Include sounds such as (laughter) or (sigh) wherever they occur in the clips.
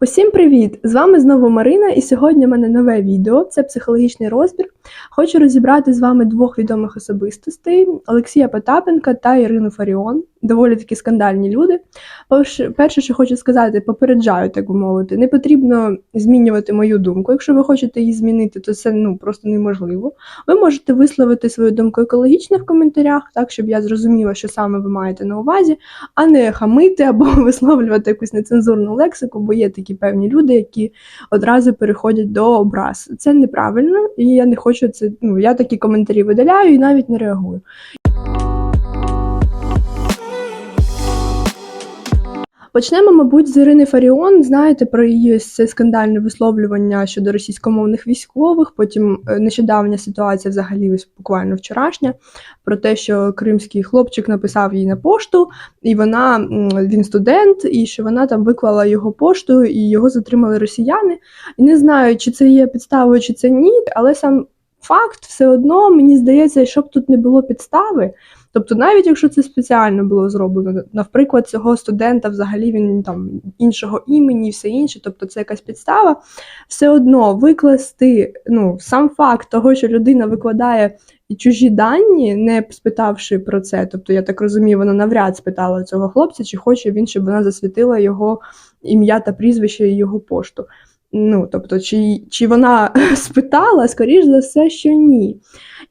Усім привіт! З вами знову Марина, і сьогодні в мене нове відео. Це психологічний розбір. Хочу розібрати з вами двох відомих особистостей: Олексія Потапенка та Ірину Фаріон. Доволі такі скандальні люди. Перше, що хочу сказати, попереджаю, так би мовити, не потрібно змінювати мою думку. Якщо ви хочете її змінити, то це ну просто неможливо. Ви можете висловити свою думку екологічно в коментарях, так щоб я зрозуміла, що саме ви маєте на увазі, а не хамити або (laughs) висловлювати якусь нецензурну лексику, бо є такі певні люди, які одразу переходять до образ. Це неправильно, і я не хочу це. Ну я такі коментарі видаляю і навіть не реагую. Почнемо, мабуть, з Ірини Фаріон. Знаєте про її це скандальне висловлювання щодо російськомовних військових. Потім е, нещодавня ситуація, взагалі, ось буквально вчорашня, про те, що кримський хлопчик написав їй на пошту, і вона він студент, і що вона там виклала його пошту, і його затримали росіяни. І не знаю, чи це є підставою, чи це ні, але сам факт все одно мені здається, щоб тут не було підстави. Тобто, навіть якщо це спеціально було зроблено, наприклад, цього студента взагалі він там іншого імені, все інше, тобто це якась підстава, все одно викласти ну, сам факт того, що людина викладає чужі дані, не спитавши про це. Тобто, я так розумію, вона навряд спитала цього хлопця, чи хоче він, щоб вона засвітила його ім'я та прізвище і його пошту. Ну, тобто, чи, чи вона (laughs) спитала, скоріш за все, що ні.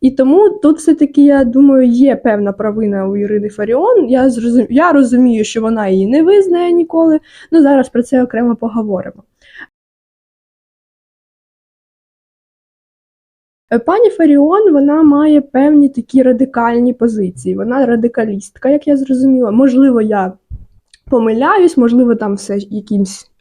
І тому тут все-таки, я думаю, є певна провина у Ірини Фаріон. Я зрозум... я розумію, що вона її не визнає ніколи. Ну зараз про це окремо поговоримо. Пані Фаріон вона має певні такі радикальні позиції. Вона радикалістка, як я зрозуміла. Можливо, я помиляюсь, можливо, там все якимсь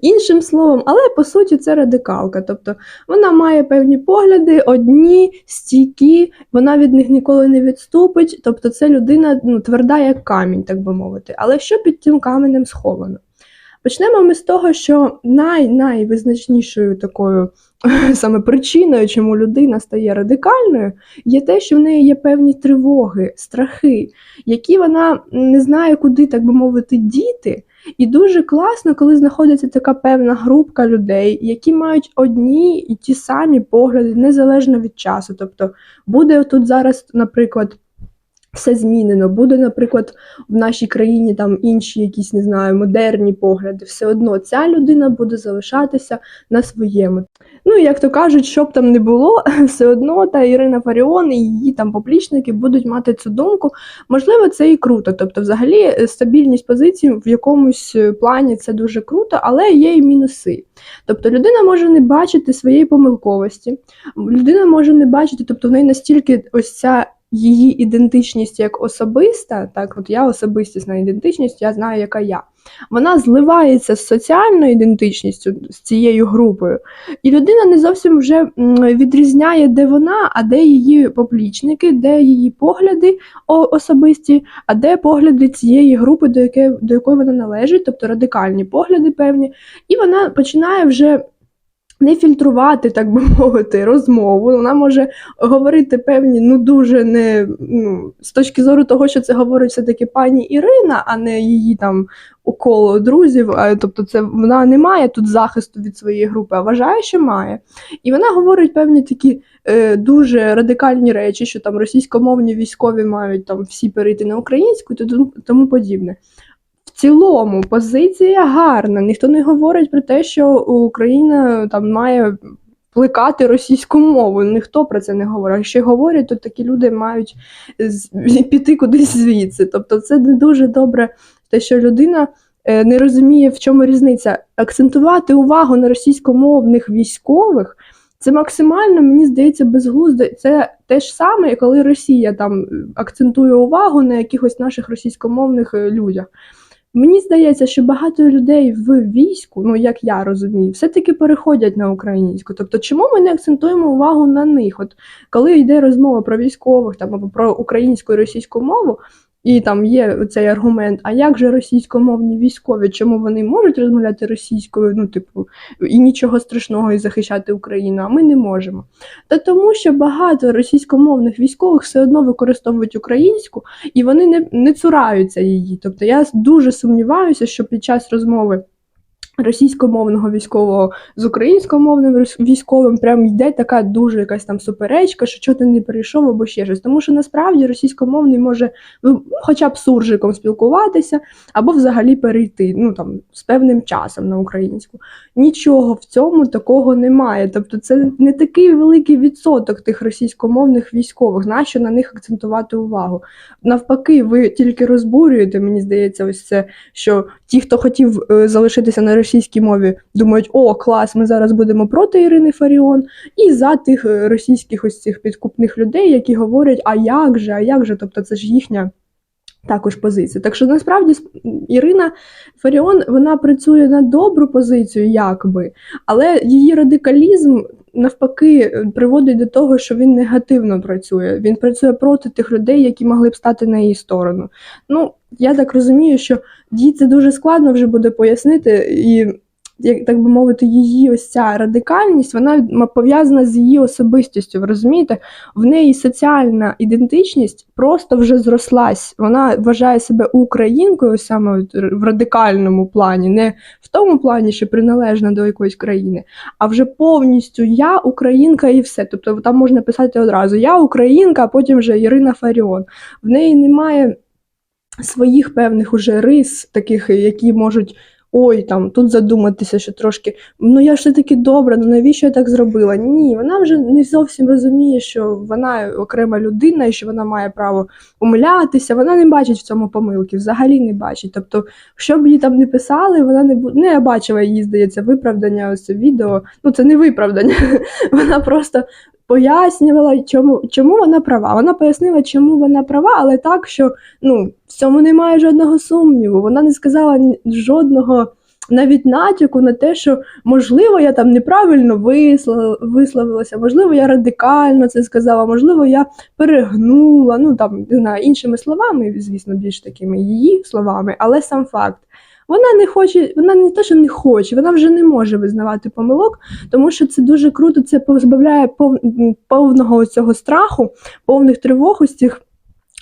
іншим словом, але по суті це радикалка. Тобто вона має певні погляди, одні, стійкі, вона від них ніколи не відступить. Тобто, це людина ну, тверда, як камінь, так би мовити. Але що під цим каменем сховано? Почнемо ми з того, що най найвизначнішою такою (laughs) саме причиною, чому людина стає радикальною, є те, що в неї є певні тривоги, страхи, які вона не знає, куди, так би мовити, діти. І дуже класно, коли знаходиться така певна групка людей, які мають одні і ті самі погляди, незалежно від часу. Тобто буде тут зараз, наприклад, все змінено, буде, наприклад, в нашій країні там інші якісь, не знаю, модерні погляди. Все одно ця людина буде залишатися на своєму. Ну і як то кажуть, щоб там не було, (laughs) все одно та Ірина Фаріон і її там поплічники будуть мати цю думку. Можливо, це і круто. Тобто, взагалі, стабільність позицій в якомусь плані це дуже круто, але є і мінуси. Тобто людина може не бачити своєї помилковості, людина може не бачити, тобто в неї настільки ось ця її ідентичність як особиста, так от я особистісна ідентичність, я знаю, яка я. Вона зливається з соціальною ідентичністю, з цією групою, і людина не зовсім вже відрізняє, де вона, а де її поплічники, де її погляди особисті, а де погляди цієї групи, до якої, до якої вона належить, тобто радикальні погляди певні, і вона починає вже не фільтрувати, так би (laughs) мовити, розмову. Вона може говорити певні, ну дуже не ну, з точки зору того, що це говорить все-таки пані Ірина, а не її там около друзів. А, тобто, це вона не має тут захисту від своєї групи, а вважає, що має. І вона говорить певні такі е, дуже радикальні речі, що там російськомовні військові мають там всі перейти на українську і тому подібне. Цілому позиція гарна. Ніхто не говорить про те, що Україна там має плекати російську мову. Ніхто про це не говорить. Якщо говорять, то такі люди мають піти кудись звідси. Тобто, це не дуже добре, те, що людина не розуміє, в чому різниця. Акцентувати увагу на російськомовних військових. Це максимально, мені здається, безглуздо. Це те ж саме, коли Росія там акцентує увагу на якихось наших російськомовних людях. Мені здається, що багато людей в війську, ну як я розумію, все-таки переходять на українську. Тобто, чому ми не акцентуємо увагу на них? От коли йде розмова про військових там або про українську і російську мову, і там є цей аргумент, а як же російськомовні військові, чому вони можуть розмовляти російською, ну, типу, і нічого страшного і захищати Україну, а ми не можемо. Та тому, що багато російськомовних військових все одно використовують українську і вони не, не цураються її. Тобто я дуже сумніваюся, що під час розмови російськомовного військового з українськомовним військовим прям йде така дуже якась там суперечка, що чого ти не перейшов або ще щось. Тому що насправді російськомовний може ну, хоча б суржиком спілкуватися, або взагалі перейти ну там з певним часом на українську. Нічого в цьому такого немає. Тобто, це не такий великий відсоток тих російськомовних військових. Нащо на них акцентувати увагу? Навпаки, ви тільки розбурюєте, мені здається, ось це, що ті, хто хотів е, залишитися на російській мові, думають, о, клас, ми зараз будемо проти Ірини Фаріон, і за тих е, російських ось цих підкупних людей, які говорять, а як же, а як же, тобто це ж їхня. Також позиція. Так що насправді Ірина Фаріон вона працює на добру позицію, якби, але її радикалізм навпаки е, приводить до того, що він негативно працює. Він працює проти тих людей, які могли б стати на її сторону. Ну, я так розумію, що їй це дуже складно вже буде пояснити, і як так би мовити, її ось ця радикальність, вона пов'язана з її особистістю. Ви розумієте? В неї соціальна ідентичність просто вже зрослась. Вона вважає себе українкою саме в радикальному плані, не в тому плані, що приналежна до якоїсь країни, а вже повністю я українка і все. Тобто там можна писати одразу Я українка, а потім вже Ірина Фаріон. В неї немає своїх певних уже рис, таких, які можуть. Ой, там тут задуматися, що трошки ну я ж все таки добра, ну навіщо я так зробила? Ні, вона вже не зовсім розуміє, що вона окрема людина і що вона має право помилятися. Вона не бачить в цьому помилки, взагалі не бачить. Тобто, що б їй там не писали, вона не бу... не бачила її, здається, виправдання ось це відео. Ну це не виправдання. (laughs) Вона просто пояснювала, чому, чому вона права. Вона пояснила, чому вона права, але так, що ну, в цьому немає жодного сумніву. Вона не сказала жодного навіть натяку на те, що можливо я там неправильно висловилася, можливо, я радикально це сказала, можливо, я перегнула. Ну там не знаю, іншими словами, звісно, більш такими її словами, але сам факт. Вона не хоче, вона не те, що не хоче, вона вже не може визнавати помилок, тому що це дуже круто, це позбавляє пов- повного цього страху, повних тривог ось цих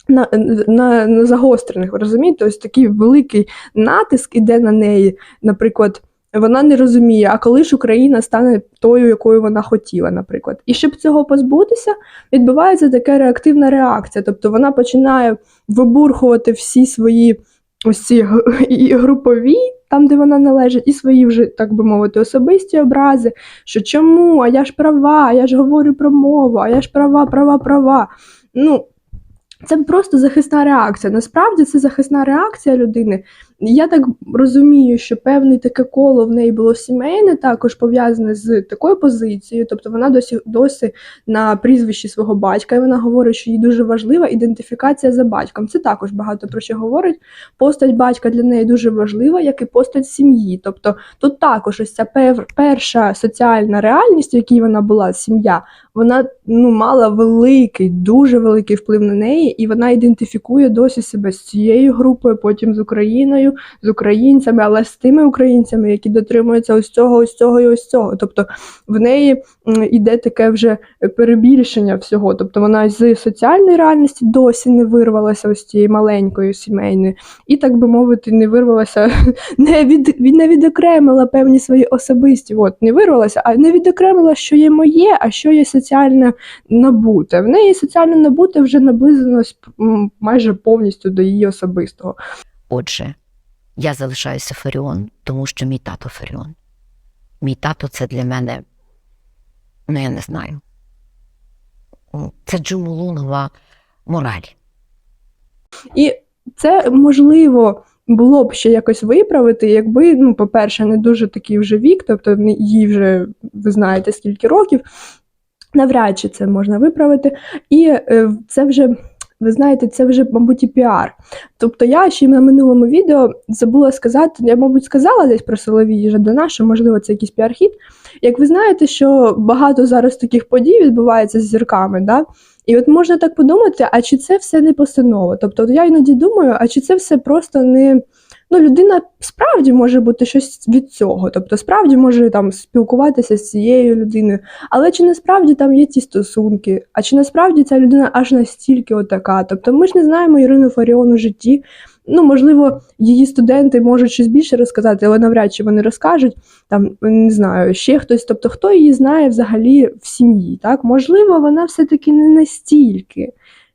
на, на, на загострених, розумієте? Ось такий великий натиск іде на неї. Наприклад, вона не розуміє, а коли ж Україна стане тою, якою вона хотіла, наприклад. І щоб цього позбутися, відбувається така реактивна реакція. Тобто вона починає вибурхувати всі свої ось ці (laughs) і групові, там, де вона належить, і свої вже, так би мовити, особисті образи, що чому, а я ж права, а я ж говорю про мову, а я ж права, права, права. Ну, це просто захисна реакція. Насправді це захисна реакція людини. Я так розумію, що певне таке коло в неї було сімейне, також пов'язане з такою позицією. Тобто вона досі досі на прізвищі свого батька, і вона говорить, що їй дуже важлива ідентифікація за батьком. Це також багато про що говорить. Постать батька для неї дуже важлива, як і постать сім'ї. Тобто тут також ось ця перша соціальна реальність, в якій вона була, сім'я, вона ну, мала великий, дуже великий вплив на неї, і вона ідентифікує досі себе з цією групою, потім з Україною, з українцями, але з тими українцями, які дотримуються ось цього, ось цього і ось цього. Тобто в неї м, іде таке вже перебільшення всього. Тобто вона з соціальної реальності досі не вирвалася ось цієї маленької сімейної, і так би мовити, не вирвалася, (laughs) не від, не відокремила певні свої особисті. От не вирвалася, а не відокремила, що є моє, а що є соціально набуте. В неї соціально набуте вже наблизилось майже повністю до її особистого. Отже, я залишаюся Фаріон, тому що мій тато Фаріон. Мій тато це для мене, ну я не знаю. Це Джумулунова мораль. І це можливо було б ще якось виправити, якби, ну, по-перше, не дуже такий вже вік, тобто їй вже ви знаєте скільки років. Навряд чи це можна виправити. І е, це вже. Ви знаєте, це вже, мабуть, і піар. Тобто я ще на минулому відео забула сказати, я, мабуть, сказала десь про Соловії Жадана, що, можливо, це якийсь піар-хід. Як ви знаєте, що багато зараз таких подій відбувається з зірками, да? І от можна так подумати, а чи це все не постанова? Тобто я іноді думаю, а чи це все просто не. Ну, людина справді може бути щось від цього, тобто справді може там спілкуватися з цією людиною, але чи насправді там є ті стосунки, а чи насправді ця людина аж настільки отака? Тобто ми ж не знаємо Ірину Фаріон у житті, Ну, можливо, її студенти можуть щось більше розказати, але навряд чи вони розкажуть. Там не знаю, ще хтось. Тобто, хто її знає взагалі в сім'ї? Так, можливо, вона все-таки не настільки.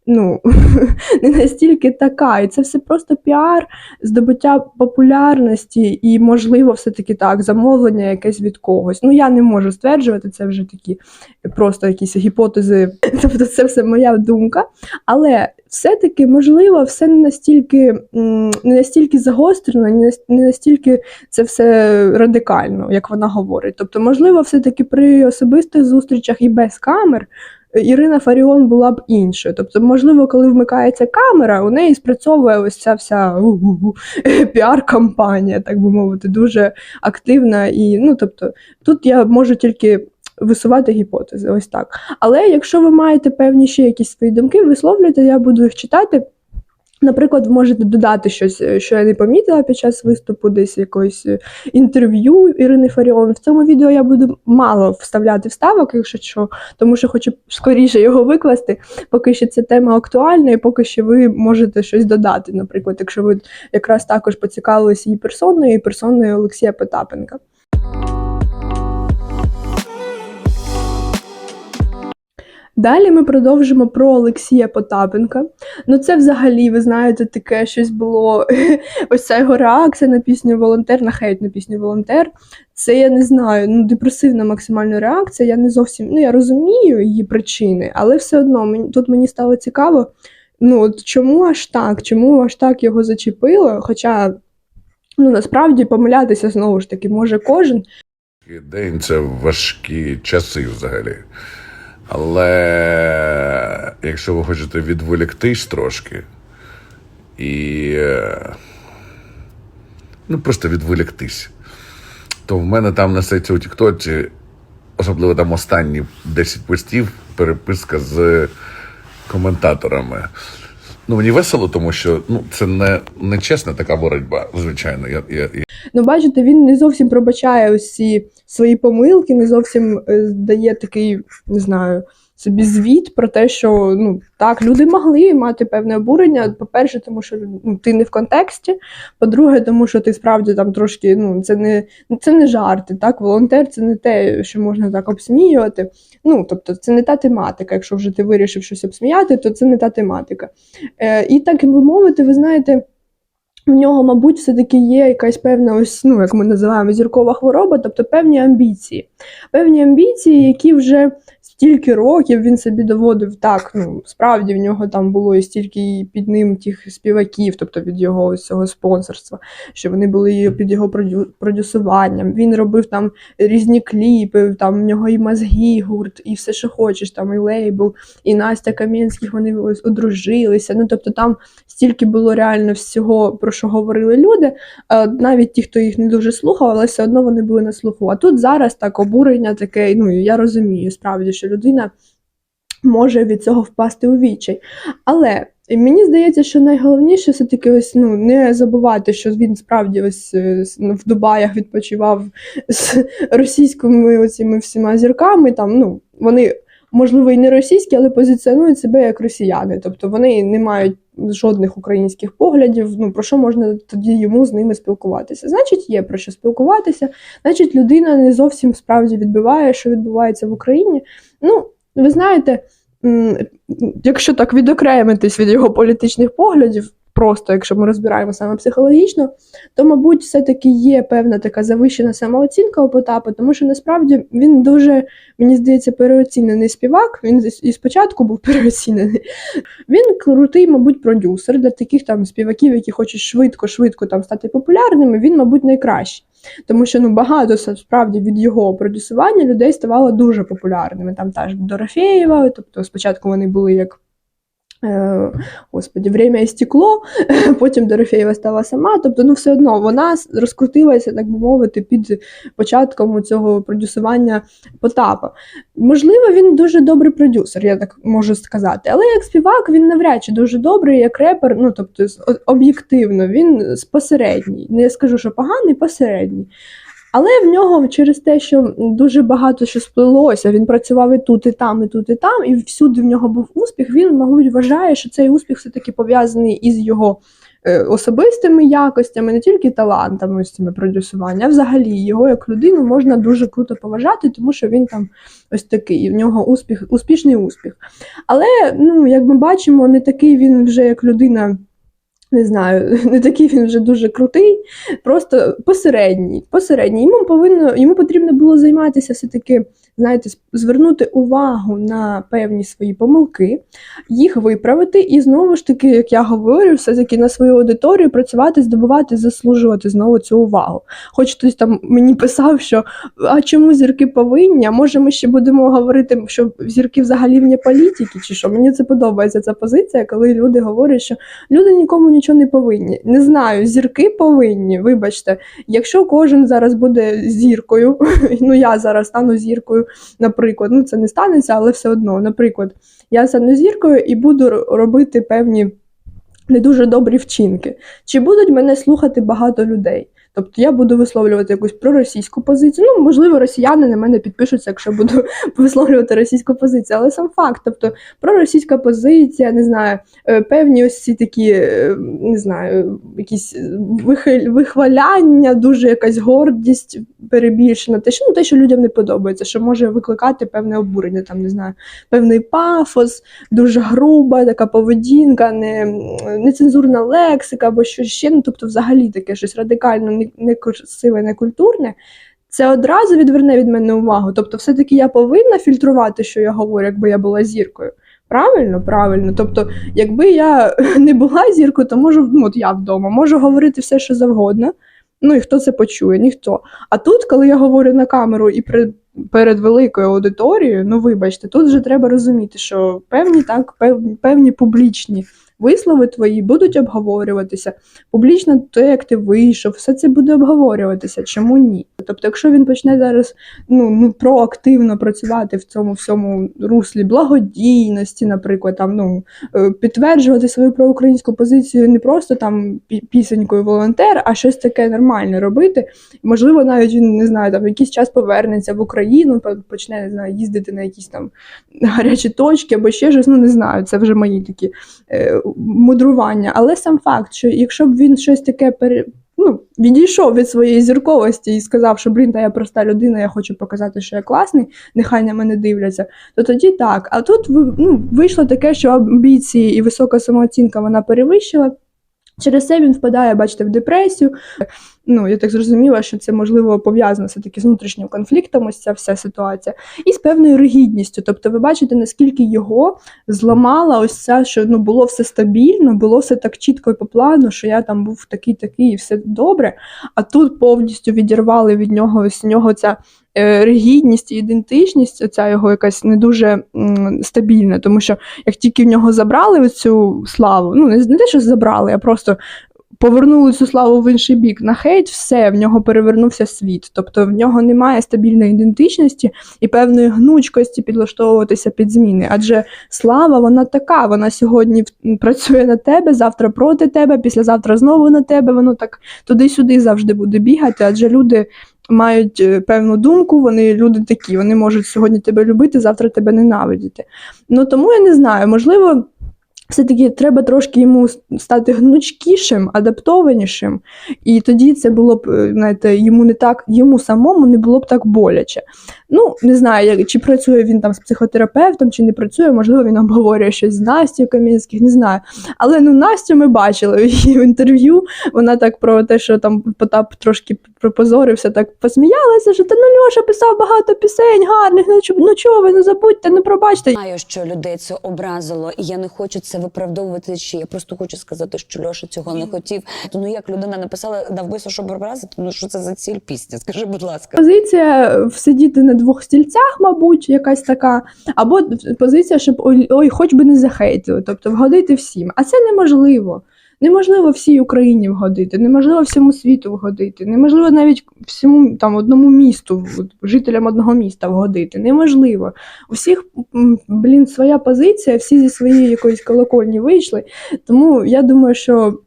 Ну, (laughs) не настільки така, і це все просто піар, здобуття популярності, і, можливо, все-таки так, замовлення якесь від когось. Ну, я не можу стверджувати, це вже такі просто якісь гіпотези, (laughs) тобто це все моя думка. Але все-таки, можливо, все не настільки, не настільки загострено, не настільки це все радикально, як вона говорить. Тобто, можливо, все-таки при особистих зустрічах і без камер. Ірина Фаріон була б іншою. Тобто, можливо, коли вмикається камера, у неї спрацьовує ось ця вся піар-кампанія, так би мовити, дуже активна. І ну, тобто, тут я можу тільки висувати гіпотези, ось так. Але якщо ви маєте певні ще якісь свої думки, висловлюйте, я буду їх читати. Наприклад, ви можете додати щось, е, що я не помітила під час виступу, десь якогось е, інтерв'ю Ірини Фаріон. В цьому відео я буду мало вставляти вставок, якщо що, тому що хочу скоріше його викласти. Поки що ця тема актуальна, і поки що ви можете щось додати. Наприклад, якщо ви якраз також поцікавилися її персоною і персоною Олексія Потапенка. Далі ми продовжимо про Олексія Потапенка. Ну, це взагалі, ви знаєте, таке щось було. (laughs) Ось ця його реакція на пісню Волонтер, на хейт на пісню Волонтер. Це я не знаю, ну депресивна максимальна реакція. Я не зовсім ну я розумію її причини, але все одно мені тут мені стало цікаво. Ну от чому аж так? Чому аж так його зачепило? Хоча ну насправді помилятися знову ж таки може кожен. День це важкі часи взагалі. Але якщо ви хочете відволіктись трошки і е, ну, просто відволіктись, то в мене там несеться у Тіктоці, особливо там останні 10 постів, переписка з коментаторами. Ну, мені весело, тому що ну, це не, не чесна така боротьба, звичайно. Я, я, я Ну, бачите, він не зовсім пробачає усі свої помилки, не зовсім е, дає такий, не знаю, собі звіт про те, що ну так, люди могли мати певне обурення. По-перше, тому що ну, ти не в контексті. По-друге, тому що ти справді там трошки, ну це не це не жарти. Так, волонтер це не те, що можна так обсміювати. Ну, тобто, це не та тематика. Якщо вже ти вирішив щось обсміяти, то це не та тематика. Е, і так би мовити, ви знаєте. У нього, мабуть, все-таки є якась певна ось, ну, як ми називаємо, зіркова хвороба, тобто певні амбіції. Певні амбіції, які вже стільки років він собі доводив так. Ну, справді в нього там було і стільки під ним тих співаків, тобто від його ось цього спонсорства, що вони були під його продю- продюсуванням. Він робив там різні кліпи, там в нього і мозги гурт, і все, що хочеш, там і лейбл, і Настя Кам'янських вони ось одружилися. Ну, тобто там стільки було реально всього, про що говорили люди, навіть ті, хто їх не дуже слухав, але все одно вони були на слуху. А тут зараз так обурення таке, ну я розумію справді, що людина може від цього впасти у відчай. Але мені здається, що найголовніше все-таки ось ну не забувати, що він справді ось е, ну, в Дубаях відпочивав з російськими оціми всіма зірками. Там ну вони. Можливо, і не російські, але позиціонують себе як росіяни. Тобто вони не мають жодних українських поглядів. Ну про що можна тоді йому з ними спілкуватися? Значить, є про що спілкуватися. Значить, людина не зовсім справді відбиває, що відбувається в Україні. Ну, ви знаєте, якщо так відокремитись від його політичних поглядів, просто якщо ми розбираємо саме психологічно, то, мабуть, все-таки є певна така завищена самооцінка у Потапа, тому що насправді він дуже, мені здається, переоцінений співак. Він і спочатку був (laughs) переоцінений. Він крутий, мабуть, продюсер для таких там співаків, які хочуть швидко-швидко там стати популярними. Він, мабуть, найкращий. Тому що ну багато справді від його продюсування людей ставало дуже популярними. Там та ж Дорофєєва, тобто спочатку вони були як. Е, Господі, время стекло, (laughs) потім Дорофєєва стала сама. Тобто, ну все одно вона розкрутилася, так би мовити, під початком цього продюсування Потапа. Можливо, він дуже добрий продюсер, я так можу сказати. Але як співак він навряд чи дуже добрий, як репер, ну тобто об'єктивно, він посередній. Не скажу, що поганий, посередній. Але в нього через те, що дуже багато що сплелося, він працював і тут, і там, і тут, і там, і всюди в нього був успіх. Він, мабуть, вважає, що цей успіх все-таки пов'язаний із його е, особистими якостями, не тільки талантами ось цими продюсування, а взагалі його як людину можна дуже круто поважати, тому що він там ось такий, в нього успіх, успішний успіх. Але ну, як ми бачимо, не такий він вже як людина. Не знаю, (laughs) не такий він вже дуже крутий, просто посередній. посередній. Йому повинно, йому потрібно було займатися все-таки, знаєте, звернути увагу на певні свої помилки, їх виправити, і знову ж таки, як я говорю, все-таки на свою аудиторію працювати, здобувати, заслужувати знову цю увагу. Хоч хтось там мені писав, що а чому зірки повинні? Може, ми ще будемо говорити, що зірки взагалі вне політики, чи що? Мені це подобається ця позиція, коли люди говорять, що люди нікому нічого не повинні. Не знаю, зірки повинні. Вибачте, якщо кожен зараз буде зіркою, (laughs) ну я зараз стану зіркою, наприклад, ну це не станеться, але все одно, наприклад, я стану зіркою і буду робити певні не дуже добрі вчинки. Чи будуть мене слухати багато людей? Тобто я буду висловлювати якусь проросійську позицію. Ну, можливо, росіяни на мене підпишуться, якщо буду (laughs) висловлювати російську позицію. Але сам факт, тобто проросійська позиція, не знаю, е, певні ось ці такі, е, не знаю, якісь вихиль- вихваляння, дуже якась гордість перебільшена. Те, що ну, те, що людям не подобається, що може викликати певне обурення, там не знаю, певний пафос, дуже груба така поведінка, не, нецензурна лексика або щось ще. Ну, тобто, взагалі таке щось радикально некрасиве, некультурне. Це одразу відверне від мене увагу. Тобто, все-таки я повинна фільтрувати, що я говорю, якби я була зіркою. Правильно, правильно. Тобто, якби я (laughs) не була зіркою, то можу, ну от я вдома, можу говорити все, що завгодно. Ну і хто це почує? Ніхто. А тут, коли я говорю на камеру і при, перед великою аудиторією, ну вибачте, тут вже треба розуміти, що певні так, певні, публічні вислови твої будуть обговорюватися. Публічно те, як ти вийшов, все це буде обговорюватися. Чому ні? Тобто, якщо він почне зараз ну, ну проактивно працювати в цьому всьому руслі благодійності, наприклад, там ну е, підтверджувати свою проукраїнську позицію не просто там пісенькою волонтер, а щось таке нормальне робити. Можливо, навіть він не знаю, там якийсь час повернеться в Україну, почне не знаю, їздити на якісь там гарячі точки або ще щось. Ну не знаю, це вже мої такі е, мудрування. Але сам факт, що якщо б він щось таке пере. Ну, відійшов від своєї зірковості і сказав, що блін, та я проста людина, я хочу показати, що я класний, нехай на мене дивляться, то тоді так. А тут ну, вийшло таке, що амбіції і висока самооцінка вона перевищила. Через це він впадає, бачите, в депресію. Ну, я так зрозуміла, що це можливо пов'язано все-таки з внутрішнім конфліктом, ось ця вся ситуація, і з певною ригідністю. Тобто, ви бачите, наскільки його зламала ось ця, що ну було все стабільно, було все так чітко і по плану, що я там був такий, такий, і все добре. А тут повністю відірвали від нього ось нього ця е, ригідність і ідентичність, оця його якась не дуже стабільна, тому що як тільки в нього забрали цю славу, ну не те, що забрали, а просто повернули цю славу в інший бік на хейт, все, в нього перевернувся світ. Тобто в нього немає стабільної ідентичності і певної гнучкості підлаштовуватися під зміни. Адже слава, вона така, вона сьогодні працює на тебе, завтра проти тебе, післязавтра знову на тебе. Воно так туди-сюди завжди буде бігати, адже люди. Мають е, певну думку, вони люди такі, вони можуть сьогодні тебе любити, завтра тебе ненавидіти. Ну тому я не знаю, можливо, все-таки треба трошки йому стати гнучкішим, адаптованішим, і тоді це було б, е, знаєте, йому не так, йому самому не було б так боляче. Ну, не знаю, як- чи працює він там з психотерапевтом, чи не працює, можливо, він обговорює щось з Настю Кам'янських, не знаю. Але ну Настю ми бачили в її інтерв'ю. Вона так про те, що там Потап трошки пропозорився, так посміялася, що та ну Льоша писав багато пісень гарних, ну ну чого ви не забудьте, не пробачте. знаю, що людей це образило, і я не хочу це виправдовувати. Чи я просто хочу сказати, що Льоша цього не хотів. То ну як людина написала навмисно, щоб образити? Ну що це за ціль пісні? Скажи, будь ласка. Позиція всидіти на двох стільцях, мабуть, якась така, або позиція, щоб ой, ой, хоч би не захейтили, тобто вгодити всім. А це неможливо. Неможливо всій Україні вгодити, неможливо всьому світу вгодити, неможливо навіть всьому там одному місту, жителям одного міста вгодити. Неможливо. У всіх, блін, своя позиція, всі зі своєї якоїсь колокольні вийшли. Тому я думаю, що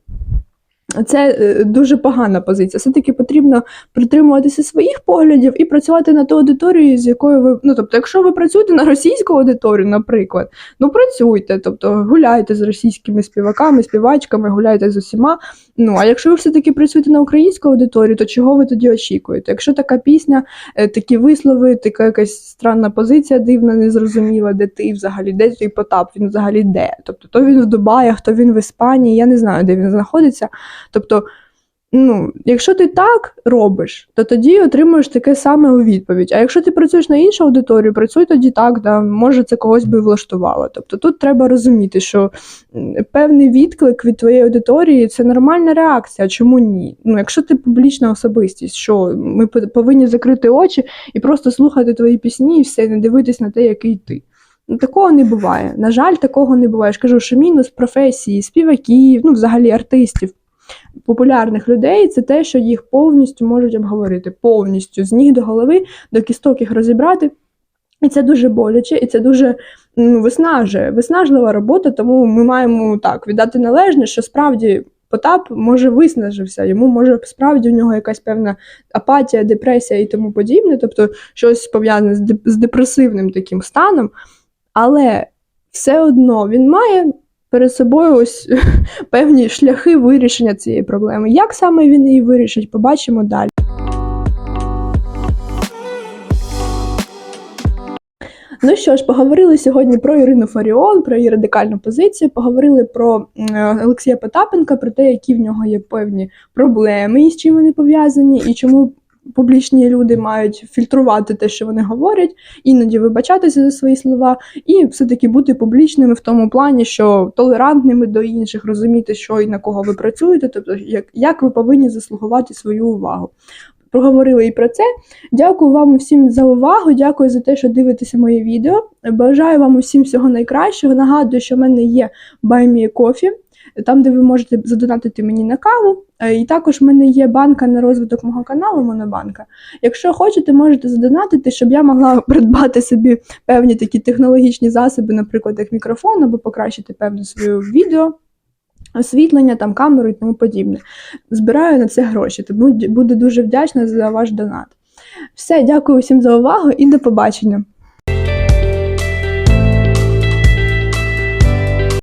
це е, дуже погана позиція. Все-таки потрібно притримуватися своїх поглядів і працювати на ту аудиторію, з якою ви. Ну, тобто, якщо ви працюєте на російську аудиторію, наприклад, ну працюйте, тобто гуляйте з російськими співаками, співачками, гуляйте з усіма. Ну, а якщо ви все-таки працюєте на українську аудиторію, то чого ви тоді очікуєте? Якщо така пісня, е, такі вислови, така якась странна позиція дивна, незрозуміла, де ти взагалі, де той Потап, він взагалі де? Тобто, то він в Дубаях, то він в Іспанії, я не знаю, де він знаходиться. Тобто, ну, якщо ти так робиш, то тоді отримуєш таке саме у відповідь. А якщо ти працюєш на іншу аудиторію, працюй тоді так, да, може це когось би влаштувало. Тобто тут треба розуміти, що певний відклик від твоєї аудиторії це нормальна реакція. Чому ні? Ну, якщо ти публічна особистість, що ми повинні закрити очі і просто слухати твої пісні і все, не дивитись на те, який ти. Ну, такого не буває. На жаль, такого не буває. Я ж кажу, що мінус професії, співаків, ну, взагалі артистів, популярних людей це те, що їх повністю можуть обговорити, повністю з ніг до голови, до кісток їх розібрати. І це дуже боляче, і це дуже ну, виснажує, виснажлива робота, тому ми маємо так віддати належне, що справді Потап може виснажився, йому може справді у нього якась певна апатія, депресія і тому подібне, тобто щось пов'язане з, депресивним таким станом, але все одно він має перед собою ось (laughs) певні шляхи вирішення цієї проблеми. Як саме він її вирішить, побачимо далі. Ну що ж, поговорили сьогодні про Ірину Фаріон, про її радикальну позицію. Поговорили про Олексія Потапенка, про те, які в нього є певні проблеми і з чим вони пов'язані, і чому публічні люди мають фільтрувати те, що вони говорять, іноді вибачатися за свої слова, і все-таки бути публічними в тому плані, що толерантними до інших, розуміти, що і на кого ви працюєте, тобто як, як ви повинні заслугувати свою увагу. Проговорили і про це. Дякую вам усім за увагу. Дякую за те, що дивитеся мої відео. Бажаю вам усім всього найкращого. Нагадую, що в мене є Buy Coffee, там, де ви можете задонатити мені на каву. Е, І також в мене є банка на розвиток мого каналу, Монобанка. Якщо хочете, можете задонатити, щоб я могла (laughs) придбати собі певні такі технологічні засоби, наприклад, як мікрофон, або покращити певне своє відео. Освітлення, там камеру і тому подібне. Збираю на це гроші, тому буду дуже вдячна за ваш донат. Все, дякую всім за увагу і до побачення.